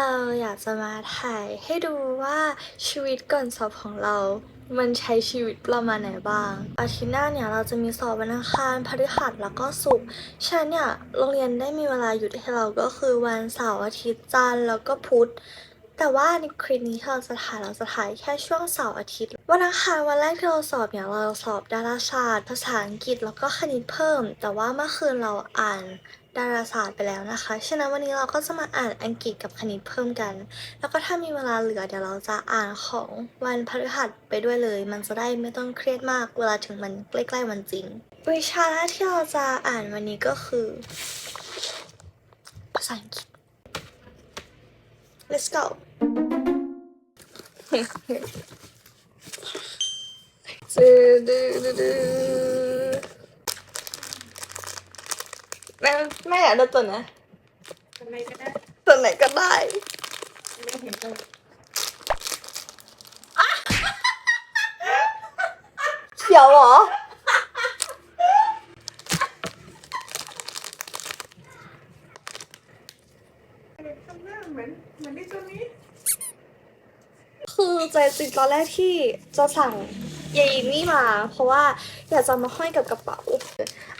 เราอยากจะมาถ่ายให้ดูว่าชีวิตก่อนสอบของเรา มันใช้ชีวิตประมาณไหนบ้าง อาทิตย์หน้าเนี่ยเราจะมีสอบวันอังคารพฤหัสแล้วก็ศุกร์ฉันเนี่ยโรงเรียนได้มีเวลาหยุดให้เราก็คือวันเสาร์อาทิตย์จันทร์แล้วก็พุธ แต่ว่าในคลิปนี้เราจะถ่ายเราจะถ่ายแค่ช่วงเสาร์อาทิตย์ วันอังคารวันแรกที่เราสอบเนี่ยเราสอบดาราศาสตร์ ภาษาอังกฤษแล้วก็คณิตเพิ่ม แต่ว่าเมื่อคืนเราอ่านดาราศาสตร์ไปแล้วนะคะ ฉะนั้นวันนี้เราก็จะมาอ่านอังกฤษกับคณิตเพิ่มกัน แล้วก็ถ้ามีเวลาเหลือเดี๋ยวเราจะอ่านของวันพฤหัสไปด้วยเลย มันจะได้ไม่ต้องเครียดมากเวลาถึงมันใกล้ๆวันจริง วิชาที่เราจะอ่านวันนี้ก็คือ ภาษาอังกฤษ let's go ดือดือดือดือแม่แม่อยากได้ตัวไหนทำไมก็ได้ตัวไหนก็ได้ไม่เห็นตัวเขียวเหรอ ทำหน้า เหมือนที่ตัวนี้ คือใจจริงตอนแรกที่จะสั่งยายนี่มา เพราะว่าอยากจะมาห้อยกับกระเป๋า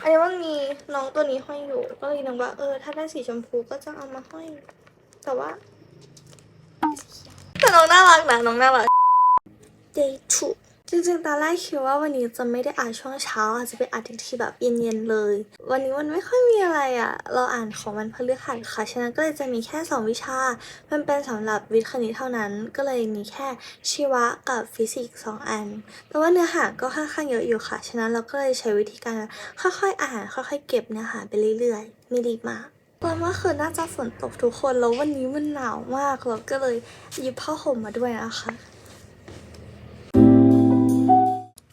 อันนี้มันมีน้องตัวนี้ห้อยอยู่ ก็เลยนึกว่าเออถ้าได้สีชมพูก็จะเอามาห้อย แต่ว่าแต่น้องน่ารักนะน้องน่ารัก day two จริงๆ ตอนแรกคิดว่าวันนี้จะไม่ได้อ่านช่วงเช้า อาจจะไปอ่านที่แบบเย็นๆเลย วันนี้มันไม่ค่อยมีอะไรอะ่ะ เราอ่านของมันพฤหัสค่ะ ฉะนั้นก็เลยจะมีแค่ 2 วิชา มันเป็นสำหรับวิทย์คณิตเท่านั้น ก็เลยมีแค่ชีวะกับฟิสิกส์สองอัน แต่ว่าเนื้อหาก็ค่อนข้างเยอะอยู่ค่ะ ฉะนั้นเราก็เลยใช้วิธีการค่อยๆ อ่าน ค่อยๆ เก็บเนื้อหาไปเรื่อยๆ ไม่รีบมากตอนเมื่อคืนน่าจะฝนตกทุกคน แล้ววันนี้มันหนาวมากเราก็เลยหยิบผ้าห่มมาด้วยนะคะ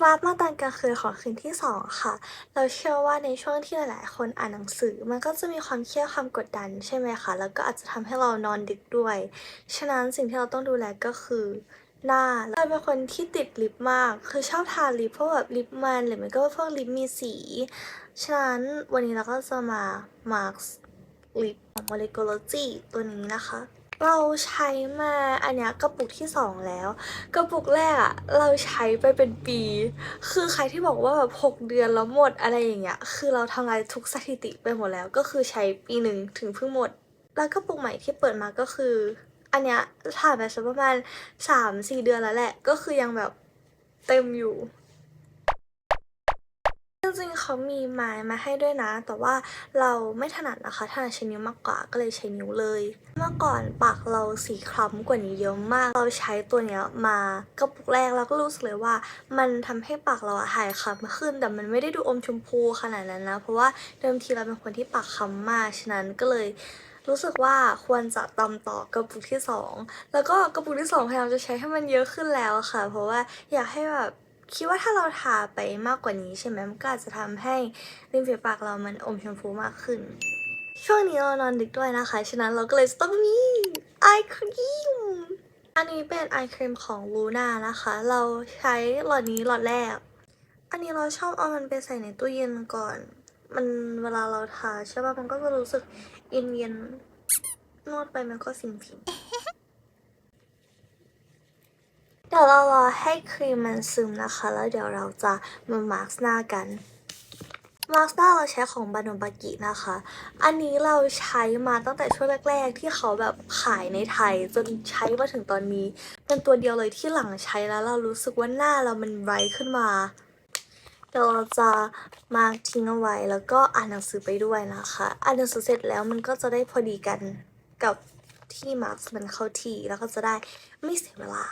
วาร์ปมาตอนกลางคืนของคืนที่สองค่ะ เราเชื่อว่าในช่วงที่หลาย ๆ คนอ่านหนังสือ มันก็จะมีความเครียดความกดดันใช่ไหมคะ แล้วก็อาจจะทำให้เรานอนดึกด้วย ฉะนั้นสิ่งที่เราต้องดูแลก็คือหน้าเราเป็นคนที่ติดลิปมาก คือชอบทาลิปเพราะแบบลิปมันหรือไม่ก็พวกลิปมีสี ฉะนั้นวันนี้เราก็จะมามาร์คลิปของ Molecology ตัวนี้นะคะ เราใช้มาอันเนี้ยกระปุกที่สองแล้ว กระปุกแรกอะเราใช้ไปเป็นปี คือใครที่บอกว่าแบบหกเดือนแล้วหมดอะไรอย่างเงี้ยคือเราทำลายทุกสถิติไปหมดแล้ว ก็คือใช้ปีหนึ่งถึงเพิ่งหมด แล้วกระปุกใหม่ที่เปิดมาก็คือ อันเนี้ยถ่ายไปสักประมาณสามสี่เดือนแล้วแหละ ก็คือยังแบบเต็มอยู่ จริงๆเขามีไม้มาให้ด้วยนะ แต่ว่าเราไม่ถนัดนะคะถนัดใช้นิ้วมากกว่าก็เลยใช้นิ้วเลย เมื่อก่อนปากเราสีคล้ำกว่านี้เยอะมาก เราใช้ตัวเนี้ยมากระปุกแรกแล้วก็รู้สึกเลยว่า มันทำให้ปากเราอะหายคล้ำขึ้น แต่มันไม่ได้ดูอมชมพูขนาดนั้นนะ เพราะว่าเดิมทีเราเป็นคนที่ปากคล้ำมากฉะนั้นก็เลยรู้สึกว่าควรจะตำต่อกระปุกที่สองแล้วก็กระปุกที่สองพยายามจะใช้ให้มันเยอะขึ้นแล้วค่ะ เพราะว่าอยากให้แบบ คิดว่าถ้าเราทาไปมากกว่านี้ใช่ไหมมันก็อาจจะทำให้ริมฝีปากเรามันอมชมพูมากขึ้น ช่วงนี้เรานอนดึกด้วยนะคะ ฉะนั้นเราก็เลยต้องมีไอครีมอันนี้เป็นไอครีมของลูน่านะคะ เราใช้หลอดนี้หลอดแรก อันนี้เราชอบเอามันไปใส่ในตู้เย็นก่อน มันเวลาเราทาใช่ป่ะมันก็จะรู้สึกเย็นเย็นนวดไปมันก็ฟินฟินเดี๋ยวเรารอให้ครีมมันซึมนะคะ แล้วเดี๋ยวเราจะมามาร์กหน้ากันมาร์กหน้าเราใช้ของบานมบากินะคะ อันนี้เราใช้มาตั้งแต่ช่วงแรก ๆ ที่เขาแบบขายในไทย จนใช้มาถึงตอนนี้ เป็นตัวเดียวเลยที่หลังใช้แล้ว เรารู้สึกว่าหน้าเรามันไบรท์ขึ้นมาเดี๋ยวเราจะมาร์กทิ้งเอาไว้แล้วก็อ่านหนังสือไปด้วยนะคะ อ่านหนังสือเสร็จแล้วมันก็จะได้พอดีกันกับที่มาร์กมันเข้าที่แล้วก็จะได้ไม่เสียเวลา